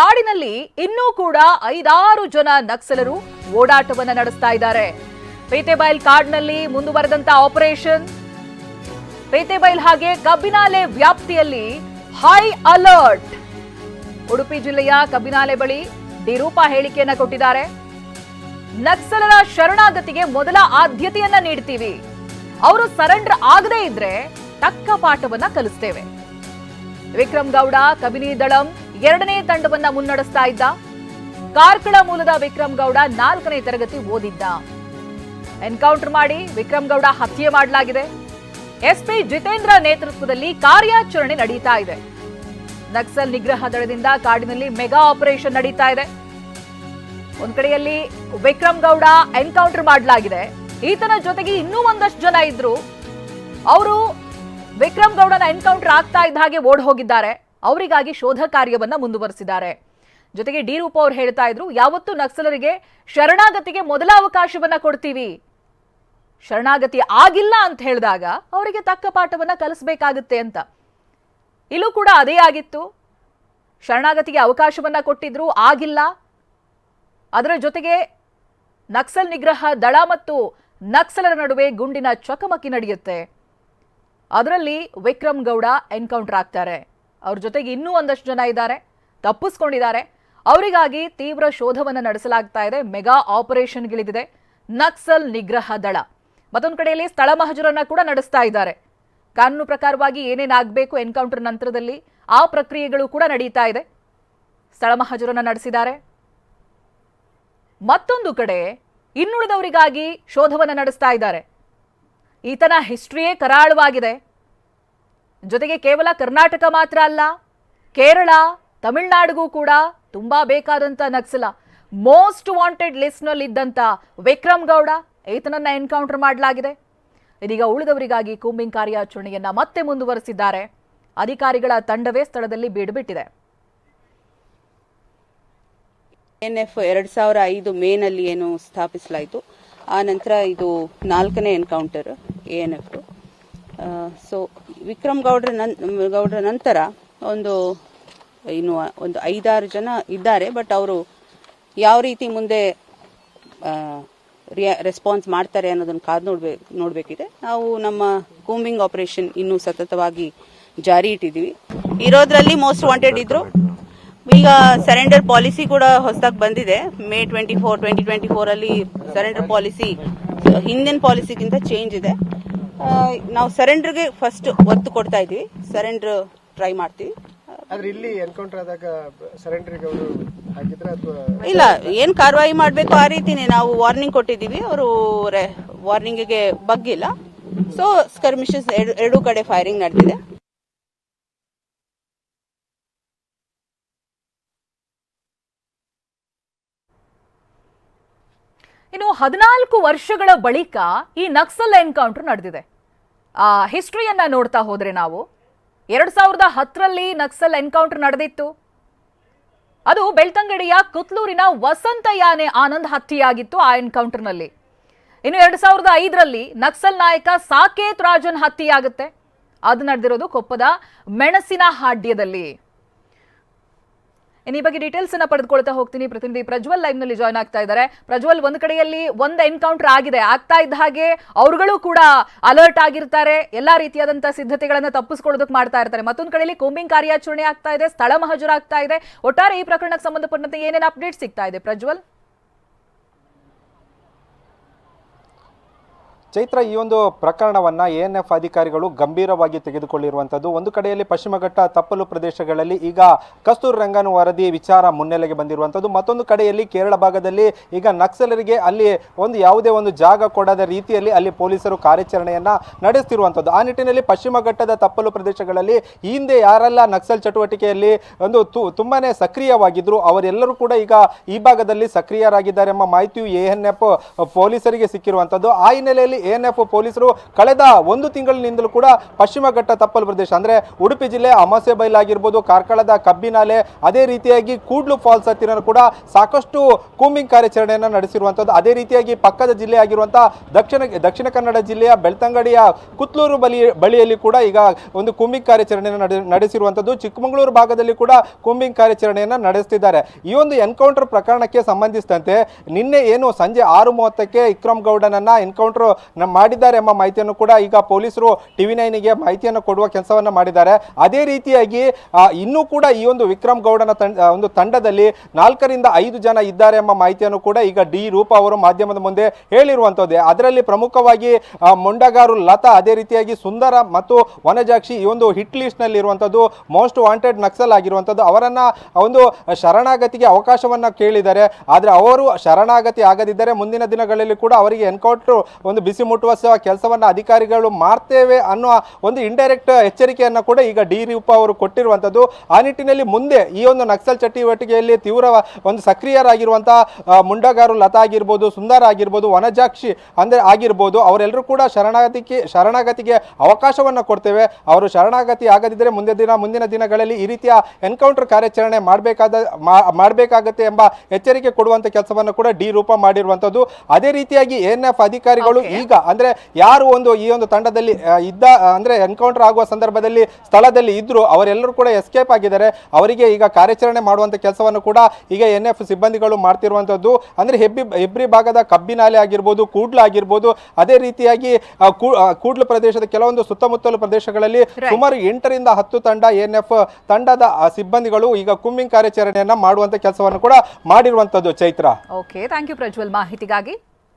ಕಾಡಿನಲ್ಲಿ ಇನ್ನೂ ಕೂಡ ಐದಾರು ಜನ ನಕ್ಸಲರು ಓಡಾಟವನ್ನ ನಡೆಸ್ತಾ ಇದ್ದಾರೆ. ಪೇತೆಬೈಲ್ ಕಾಡ್ನಲ್ಲಿ ಮುಂದುವರೆದಂತ ಆಪರೇಷನ್. ಪೇತೆಬೈಲ್ ಹಾಗೆ ಕಬ್ಬಿನಾಲೆ ವ್ಯಾಪ್ತಿಯಲ್ಲಿ ಹೈ ಅಲರ್ಟ್. ಉಡುಪಿ ಜಿಲ್ಲೆಯ ಕಬ್ಬಿನಾಲೆ ಬಳಿ ದಿರೂಪ ಹೇಳಿಕೆಯನ್ನ ಕೊಟ್ಟಿದ್ದಾರೆ. ನಕ್ಸಲರ ಶರಣಾಗತಿಗೆ ಮೊದಲ ಆದ್ಯತೆಯನ್ನ ನೀಡ್ತೀವಿ. ಅವರು ಸರೆಂಡರ್ ಆಗದೇ ಇದ್ರೆ ತಕ್ಕ ಪಾಠವನ್ನ ಕಲಿಸ್ತೇವೆ. ವಿಕ್ರಮ್ ಗೌಡ, ಕಬಿನಿ ದಳಂ ಎರಡನೇ ತಂಡವನ್ನ ಮುನ್ನಡೆಸ್ತಾ ಇದ್ದ ಕಾರ್ಕಳ ಮೂಲದ ವಿಕ್ರಮ್ ಗೌಡ ನಾಲ್ಕನೇ ತರಗತಿ ಓದಿದ್ದ. ಎನ್ಕೌಂಟರ್ ಮಾಡಿ ವಿಕ್ರಮ್ ಗೌಡ ಹತ್ಯೆ ಮಾಡಲಾಗಿದೆ. ಎಸ್ಪಿ ಜಿತೇಂದ್ರ ನೇತೃತ್ವದಲ್ಲಿ ಕಾರ್ಯಾಚರಣೆ ನಡೀತಾ ಇದೆ. ನಕ್ಸಲ್ ನಿಗ್ರಹ ದಳದಿಂದ ಕಾಡಿನಲ್ಲಿ ಮೆಗಾ ಆಪರೇಷನ್ ನಡೀತಾ ಇದೆ. ಒಂದ್ ಕಡೆಯಲ್ಲಿ ವಿಕ್ರಮ್ ಗೌಡ ಎನ್ಕೌಂಟರ್ ಮಾಡಲಾಗಿದೆ. ಈತನ ಜೊತೆಗೆ ಇನ್ನೂ ಒಂದಷ್ಟು ಜನ ಇದ್ರು. ಅವರು ವಿಕ್ರಮ್ ಗೌಡನ ಎನ್ಕೌಂಟರ್ ಆಗ್ತಾ ಇದ್ದ ಹಾಗೆ ಓಡ್ ಹೋಗಿದ್ದಾರೆ. ಅವರಿಗಾಗಿ ಶೋಧ ಕಾರ್ಯವನ್ನ ಮುಂದುವರೆಸಿದ್ದಾರೆ. ಜೊತೆಗೆ ಡಿ ರೂಪ ಅವ್ರು ಹೇಳ್ತಾ ಇದ್ರು, ಯಾವತ್ತೂ ನಕ್ಸಲರಿಗೆ ಶರಣಾಗತಿಗೆ ಮೊದಲ ಅವಕಾಶವನ್ನ ಕೊಡ್ತೀವಿ. ಶರಣಾಗತಿ ಆಗಿಲ್ಲ ಅಂತ ಹೇಳಿದಾಗ ಅವರಿಗೆ ತಕ್ಕ ಪಾಠವನ್ನ ಕಲಿಸಬೇಕಾಗುತ್ತೆ ಅಂತ. ಇಲ್ಲೂ ಕೂಡ ಅದೇ ಆಗಿತ್ತು. ಶರಣಾಗತಿಗೆ ಅವಕಾಶವನ್ನ ಕೊಟ್ಟಿದ್ರು, ಆಗಿಲ್ಲ. ಅದರ ಜೊತೆಗೆ ನಕ್ಸಲ್ ನಿಗ್ರಹ ದಳ ಮತ್ತು ನಕ್ಸಲರ ನಡುವೆ ಗುಂಡಿನ ಚಕಮಕಿ ನಡೆಯುತ್ತೆ. ಅದರಲ್ಲಿ ವಿಕ್ರಮ್ ಗೌಡ ಎನ್ಕೌಂಟರ್ ಆಗ್ತಾರೆ. ಅವ್ರ ಜೊತೆಗೆ ಇನ್ನೂ ಒಂದಷ್ಟು ಜನ ಇದ್ದಾರೆ, ತಪ್ಪಿಸ್ಕೊಂಡಿದ್ದಾರೆ. ಅವರಿಗಾಗಿ ತೀವ್ರ ಶೋಧವನ್ನು ನಡೆಸಲಾಗ್ತಾ ಇದೆ. ಮೆಗಾ ಆಪರೇಷನ್ಗಿಳಿದಿದೆ ನಕ್ಸಲ್ ನಿಗ್ರಹ ದಳ. ಮತ್ತೊಂದು ಕಡೆಯಲ್ಲಿ ಸ್ಥಳ ಮಹಜರನ್ನ ಕೂಡ ನಡೆಸ್ತಾ ಇದ್ದಾರೆ. ಕಾನೂನು ಪ್ರಕಾರವಾಗಿ ಏನೇನಾಗಬೇಕು ಎನ್ಕೌಂಟರ್ ನಂತರದಲ್ಲಿ ಆ ಪ್ರಕ್ರಿಯೆಗಳು ಕೂಡ ನಡೀತಾ ಇದೆ. ಸ್ಥಳ ಮಹಜರನ್ನ ನಡೆಸಿದ್ದಾರೆ. ಮತ್ತೊಂದು ಕಡೆ ಇನ್ನುಳಿದವರಿಗಾಗಿ ಶೋಧವನ್ನು ನಡೆಸ್ತಾ ಇದ್ದಾರೆ. ಈತನ ಹಿಸ್ಟ್ರಿಯೇ ಕರಾಳವಾಗಿದೆ. ಜೊತೆಗೆ ಕೇವಲ ಕರ್ನಾಟಕ ಮಾತ್ರ ಅಲ್ಲ, ಕೇರಳ, ತಮಿಳುನಾಡಿಗೂ ಕೂಡ ತುಂಬಾ ಬೇಕಾದಂಥ ನಕ್ಸಲ. ಮೋಸ್ಟ್ ವಾಂಟೆಡ್ ಲಿಸ್ಟ್ನಲ್ಲಿ ಇದ್ದಂತ ವಿಕ್ರಮ್ ಗೌಡ ಈತನನ್ನ ಎನ್ಕೌಂಟರ್ ಮಾಡಲಾಗಿದೆ. ಇದೀಗ ಉಳಿದವರಿಗಾಗಿ ಕೂಂಬಿಂಗ್ ಕಾರ್ಯಾಚರಣೆಯನ್ನ ಮತ್ತೆ ಮುಂದುವರೆಸಿದ್ದಾರೆ. ಅಧಿಕಾರಿಗಳ ತಂಡವೇ ಸ್ಥಳದಲ್ಲಿ ಬೀಡುಬಿಟ್ಟಿದೆ. ಎನ್ ಎಫ್ ಎರಡ್ ಸಾವಿರ ಐದು ಮೇನಲ್ಲಿ ಏನು ಸ್ಥಾಪಿಸಲಾಯಿತು, ಆ ನಂತರ ಇದು ನಾಲ್ಕನೇ encounter A N F so Vikram ಗೌಡ್ರ ಗೌಡ್ರ ನಂತರ ಒಂದು, ಇನ್ನು ಒಂದು ಐದಾರು ಜನ ಇದ್ದಾರೆ ಬಟ್ ಅವರು ಯಾವ ರೀತಿ ಮುಂದೆ ರೆಸ್ಪಾನ್ಸ್ ಮಾಡ್ತಾರೆ ಅನ್ನೋದನ್ನ ಕಾದು ನೋಡ್ಬೇಕು ನೋಡಬೇಕಿದೆ. ನಾವು ನಮ್ಮ ಕೂಂಬಿಂಗ್ ಆಪರೇಷನ್ ಇನ್ನೂ ಸತತವಾಗಿ ಜಾರಿ ಇಟ್ಟಿದ್ದೀವಿ. ಇರೋದ್ರಲ್ಲಿ ಮೋಸ್ಟ್ ವಾಂಟೆಡ್ ಇದ್ರು. ಈಗ ಸರೆಂಡರ್ ಪಾಲಿಸಿ ಕೂಡ ಹೊಸದಾಗಿ ಬಂದಿದೆ. May twenty four twenty twenty four ಅಲ್ಲಿ ಸರೆಂಡರ್ ಪಾಲಿಸಿ ಹಿಂದಿನ ಪಾಲಿಸಿಗಿಂತ ಚೇಂಜ್ ಇದೆ. ನಾವು ಸರೆಂಡರ್ಗೆ ಫಸ್ಟ್ ಒತ್ತು ಕೊಡ್ತಾ ಇದ್ವಿ ಸರೆಂಡರ್ ಟ್ರೈ ಮಾಡ್ತೀವಿ. ಆದ್ರೆ ಇಲ್ಲಿ ಎನ್ಕೌಂಟರ್ ಆದಾಗ ಸರೆಂಡರ್ಗೆ ಅವರು ಹಾಕಿದ್ರ ಅಥವಾ ಇಲ್ಲ ಏನ್ ಕಾರ್ವಾಯಿ ಮಾಡಬೇಕು ಆ ರೀತಿನೇ ನಾವು ವಾರ್ನಿಂಗ್ ಕೊಟ್ಟಿದೀವಿ ಅವರು ವಾರ್ನಿಂಗಿಗೆ ಬಗ್ಗಿಲ್ಲ. ಸೊ ಸ್ಕರ್ಮಿಷಸ್ ಎರಡೂ ಕಡೆ ಫೈರಿಂಗ್ ನಡೆದಿದೆ. ಇನ್ನು ಹದಿನಾಲ್ಕು ವರ್ಷಗಳ ಬಳಿಕ ಈ ನಕ್ಸಲ್ ಎನ್ಕೌಂಟರ್ ನಡೆದಿದೆ. ಹಿಸ್ಟ್ರಿಯನ್ನ ನೋಡ್ತಾ ಹೋದರೆ ನಾವು ಎರಡು ಸಾವಿರದ ಹತ್ತರಲ್ಲಿ ನಕ್ಸಲ್ ಎನ್ಕೌಂಟರ್ ನಡೆದಿತ್ತು. ಅದು ಬೆಳ್ತಂಗಡಿಯ ಕುತ್ಲೂರಿನ ವಸಂತ ಯಾನೆ ಆನಂದ್ ಹತ್ಯೆಯಾಗಿತ್ತು ಆ ಎನ್ಕೌಂಟರ್ನಲ್ಲಿ ಇನ್ನು ಎರಡು ಸಾವಿರದ ಐದರಲ್ಲಿ ನಕ್ಸಲ್ ನಾಯಕ ಸಾಕೇತ್ ರಾಜನ್ ಹತ್ಯೆಯಾಗುತ್ತೆ. ಅದು ನಡೆದಿರೋದು ಕೊಪ್ಪದ ಮೆಣಸಿನ ಹಾಡ್ಯದಲ್ಲಿ. ಈ ಬಗ್ಗೆ ಡೀಟೇಲ್ಸ್ ಅನ್ನ ಪಡೆದುಕೊಳ್ತಾ ಹೋಗ್ತೀನಿ. ಪ್ರತಿನಿಧಿ ಪ್ರಜ್ವಲ್ ಲೈವ್ನಲ್ಲಿ ಜಾಯ್ನ್ ಆಗ್ತಾ ಇದ್ದಾರೆ. ಪ್ರಜ್ವಲ್, ಒಂದ್ ಕಡೆಯಲ್ಲಿ ಒಂದ್ ಎನ್ಕೌಂಟರ್ ಆಗಿದೆ. ಆಗ್ತಾ ಇದ್ದ ಹಾಗೆ ಅವರುಗಳು ಕೂಡ ಅಲರ್ಟ್ ಆಗಿರ್ತಾರೆ. ಎಲ್ಲಾ ರೀತಿಯಾದಂತಹ ಸಿದ್ಧತೆಗಳನ್ನ ತಪ್ಪಿಸ್ಕೊಳ್ಳೋದಕ್ಕೆ ಮಾಡ್ತಾ ಇರ್ತಾರೆ. ಮತ್ತೊಂದ್ ಕಡೆಯಲ್ಲಿ ಕೋಂಬಿಂಗ್ ಕಾರ್ಯಾಚರಣೆ ಆಗ್ತಾ ಇದೆ. ಸ್ಥಳ ಮಹಜರಾಗ್ತಾ ಇದೆ. ಒಟ್ಟಾರೆ ಈ ಪ್ರಕರಣಕ್ಕೆ ಸಂಬಂಧಪಟ್ಟಂತೆ ಏನೇನು ಅಪ್ಡೇಟ್ ಸಿಗ್ತಾ ಇದೆ? ಪ್ರಜ್ವಲ್? ಚೈತ್ರ, ಈ ಒಂದು ಪ್ರಕರಣವನ್ನ ಎ ಎನ್ ಎಫ್ ಅಧಿಕಾರಿಗಳು ಗಂಭೀರವಾಗಿ ತೆಗೆದುಕೊಳ್ಳಿರುವಂಥದ್ದು. ಒಂದು ಕಡೆಯಲ್ಲಿ ಪಶ್ಚಿಮ ಘಟ್ಟ ತಪ್ಪಲು ಪ್ರದೇಶಗಳಲ್ಲಿ ಈಗ ಕಸ್ತೂರ್ ರಂಗನ್ ವರದಿ ವಿಚಾರ ಮುನ್ನೆಲೆಗೆ ಬಂದಿರುವಂಥದ್ದು. ಮತ್ತೊಂದು ಕಡೆಯಲ್ಲಿ ಕೇರಳ ಭಾಗದಲ್ಲಿ ಈಗ ನಕ್ಸಲರಿಗೆ ಅಲ್ಲಿ ಒಂದು ಯಾವುದೇ ಒಂದು ಜಾಗ ಕೊಡದ ರೀತಿಯಲ್ಲಿ ಅಲ್ಲಿ ಪೊಲೀಸರು ಕಾರ್ಯಾಚರಣೆಯನ್ನ ನಡೆಸ್ತಿರುವಂಥದ್ದು. ಆ ನಿಟ್ಟಿನಲ್ಲಿ ಪಶ್ಚಿಮ ಘಟ್ಟದ ತಪ್ಪಲು ಪ್ರದೇಶಗಳಲ್ಲಿ ಹಿಂದೆ ಯಾರೆಲ್ಲ ನಕ್ಸಲ್ ಚಟುವಟಿಕೆಯಲ್ಲಿ ಒಂದು ತು, ತುಂಬಾನೇ ಸಕ್ರಿಯವಾಗಿದ್ರು, ಅವರೆಲ್ಲರೂ ಕೂಡ ಈಗ ಈ ಭಾಗದಲ್ಲಿ ಸಕ್ರಿಯರಾಗಿದ್ದಾರೆ ಎಂಬ ಮಾಹಿತಿಯು ಎ ಎನ್ ಎಫ್ ಪೊಲೀಸರಿಗೆ ಸಿಕ್ಕಿರುವಂಥದ್ದು. ಆ ಹಿನ್ನೆಲೆಯಲ್ಲಿ ಎಎನ್ಎಫ್ ಪೊಲೀಸರು ಕಳೆದ ಒಂದು ತಿಂಗಳಿನಿಂದಲೂ ಕೂಡ ಪಶ್ಚಿಮ ಘಟ್ಟ ತಪ್ಪಲು ಪ್ರದೇಶ. ಅಂದ್ರೆ ಉಡುಪಿ ಜಿಲ್ಲೆ ಅಮಾಸೆ ಬೈಲ್ ಆಗಿರ್ಬೋದು ಕಾರ್ಕಳದ ಕಬ್ಬಿನಾಲೆ, ಅದೇ ರೀತಿಯಾಗಿ ಕೂಡ್ಲು ಫಾಲ್ಸ್ ಹತ್ತಿರ ಕೂಡ ಸಾಕಷ್ಟು ಕೂಂಬಿಂಗ್ ಕಾರ್ಯಾಚರಣೆಯನ್ನು ನಡೆಸಿರುವಂಥದ್ದು ಅದೇ ರೀತಿಯಾಗಿ ಪಕ್ಕದ ಜಿಲ್ಲೆ ಆಗಿರುವಂತಹ ದಕ್ಷಿಣ ದಕ್ಷಿಣ ಕನ್ನಡ ಜಿಲ್ಲೆಯ ಬೆಳ್ತಂಗಡಿಯ ಕುತ್ಲೂರು ಬಲಿ, ಬಳಿಯಲ್ಲಿ ಕೂಡ ಈಗ ಒಂದು ಕೂಂಬಿಂಗ್ ಕಾರ್ಯಾಚರಣೆಯನ್ನು ನಡೆ ನಡೆಸಿರುವಂಥದ್ದು ಚಿಕ್ಕಮಗಳೂರು ಭಾಗದಲ್ಲಿ ಕೂಡ ಕೂಂಬಿಂಗ್ ಕಾರ್ಯಾಚರಣೆಯನ್ನು ನಡೆಸ್ತಿದ್ದಾರೆ. ಈ ಒಂದು ಎನ್ಕೌಂಟರ್ ಪ್ರಕರಣಕ್ಕೆ ಸಂಬಂಧಿಸಿದಂತೆ ನಿನ್ನೆ ಏನು ಸಂಜೆ ಆರು ಮೂವತ್ತಕ್ಕೆ ವಿಕ್ರಮ್ ಗೌಡನನ್ನ ಎನ್ಕೌಂಟರ್ ಮಾಡಿದ್ದಾರೆ ಎಂಬ ಮಾಹಿತಿಯನ್ನು ಕೂಡ ಈಗ ಪೊಲೀಸರು ಟಿವಿ ನೈನ್ಗೆ ಮಾಹಿತಿಯನ್ನು ಕೊಡುವ ಕೆಲಸವನ್ನು ಮಾಡಿದ್ದಾರೆ. ಅದೇ ರೀತಿಯಾಗಿ ಇನ್ನೂ ಕೂಡ ಈ ಒಂದು ವಿಕ್ರಮ್ ಗೌಡನ ಒಂದು ತಂಡದಲ್ಲಿ ನಾಲ್ಕರಿಂದ ಐದು ಜನ ಇದ್ದಾರೆ ಎಂಬ ಮಾಹಿತಿಯನ್ನು ಕೂಡ ಈಗ ಡಿ ರೂಪ ಅವರು ಮಾಧ್ಯಮದ ಮುಂದೆ ಹೇಳಿರುವಂಥದ್ದೇ. ಅದರಲ್ಲಿ ಪ್ರಮುಖವಾಗಿ ಮೊಂಡಗಾರು ಲತಾ, ಅದೇ ರೀತಿಯಾಗಿ ಸುಂದರ ಮತ್ತು ವನಜಾಕ್ಷಿ ಈ ಒಂದು ಹಿಟ್ ಲಿಸ್ಟ್ನಲ್ಲಿ ಇರುವಂತದ್ದು ಮೋಸ್ಟ್ ವಾಂಟೆಡ್ ನಕ್ಸಲ್ ಆಗಿರುವಂತದ್ದು ಅವರನ್ನ ಒಂದು ಶರಣಾಗತಿಗೆ ಅವಕಾಶವನ್ನ ಕೇಳಿದ್ದಾರೆ. ಆದರೆ ಅವರು ಶರಣಾಗತಿ ಆಗದಿದ್ದರೆ ಮುಂದಿನ ದಿನಗಳಲ್ಲಿ ಕೂಡ ಅವರಿಗೆ ಎನ್ಕೌಂಟರ್ ಒಂದು ಬಿಸಿ ಮುಟ್ಟುವ ಕೆಲಸವನ್ನು ಅಧಿಕಾರಿಗಳು ಮಾಡ್ತೇವೆ ಅನ್ನೋ ಒಂದು ಇಂಡೈರೆಕ್ಟ್ ಎಚ್ಚರಿಕೆಯನ್ನು ಕೂಡ ಈಗ ಡಿ ರೂಪ ಅವರು ಕೊಟ್ಟಿರುವಂಥದ್ದು. ಆ ನಿಟ್ಟಿನಲ್ಲಿ ಮುಂದೆ ಈ ಒಂದು ನಕ್ಸಲ್ ಚಟುವಟಿಕೆಯಲ್ಲಿ ತೀವ್ರ ಒಂದು ಸಕ್ರಿಯರಾಗಿರುವಂತಹ ಮುಂಡಗಾರು ಲತಾ ಆಗಿರ್ಬೋದು ಸುಂದರ ಆಗಿರ್ಬೋದು ವನಜಾಕ್ಷಿ ಅಂದರೆ ಆಗಿರ್ಬೋದು ಅವರೆಲ್ಲರೂ ಕೂಡ ಶರಣಾಗತಿಗೆ ಶರಣಾಗತಿಗೆ ಅವಕಾಶವನ್ನ ಕೊಡ್ತೇವೆ. ಅವರು ಶರಣಾಗತಿ ಆಗದಿದ್ದರೆ ಮುಂದೆ ದಿನ ಮುಂದಿನ ದಿನಗಳಲ್ಲಿ ಈ ರೀತಿಯ ಎನ್ಕೌಂಟರ್ ಕಾರ್ಯಾಚರಣೆ ಮಾಡಬೇಕಾದ ಮಾಡಬೇಕಾಗತ್ತೆ ಎಂಬ ಎಚ್ಚರಿಕೆ ಕೊಡುವಂಥ ಕೆಲಸವನ್ನು ಕೂಡ ಡಿ ರೂಪ ಮಾಡಿರುವಂಥದ್ದು. ಅದೇ ರೀತಿಯಾಗಿ ಎನ್ ಎಫ್ ಅಧಿಕಾರಿಗಳು ಈಗ ಅಂದ್ರೆ ಯಾರು ಒಂದು ಈ ಒಂದು ತಂಡದಲ್ಲಿ ಇದ್ದ ಅಂದ್ರೆ ಎನ್ಕೌಂಟರ್ ಆಗುವ ಸಂದರ್ಭದಲ್ಲಿ ಸ್ಥಳದಲ್ಲಿ ಇದ್ರು ಅವರೆಲ್ಲರೂ ಕೂಡ ಎಸ್ಕೇಪ್ ಆಗಿದ್ದಾರೆ. ಅವರಿಗೆ ಈಗ ಕಾರ್ಯಾಚರಣೆ ಮಾಡುವಂತ ಕೆಲಸವನ್ನು ಕೂಡ ಈಗ ಎನ್ ಎಫ್ ಸಿಬ್ಬಂದಿಗಳು ಮಾಡ್ತಿರುವಂತದ್ದು. ಅಂದ್ರೆ ಹೆಬ್ಬಿ ಹೆಬ್ರಿ ಭಾಗದ ಕಬ್ಬಿನಾಲೆ ಆಗಿರ್ಬೋದು ಕೂಡ್ಲು ಆಗಿರ್ಬೋದು ಅದೇ ರೀತಿಯಾಗಿ ಕೂಡ್ಲು ಪ್ರದೇಶದ ಕೆಲವೊಂದು ಸುತ್ತಮುತ್ತಲು ಪ್ರದೇಶಗಳಲ್ಲಿ ಸುಮಾರು ಎಂಟರಿಂದ ಹತ್ತು ತಂಡ ಎನ್ ಎಫ್ ತಂಡದ ಸಿಬ್ಬಂದಿಗಳು ಈಗ ಕುಮ್ಮಿಂಗ್ ಕಾರ್ಯಾಚರಣೆಯನ್ನ ಮಾಡುವಂತ ಕೆಲಸವನ್ನು ಕೂಡ ಮಾಡಿರುವಂತದ್ದು Chaitra. Okay thank you Prajwal ಮಾಹಿತಿಗಾಗಿ.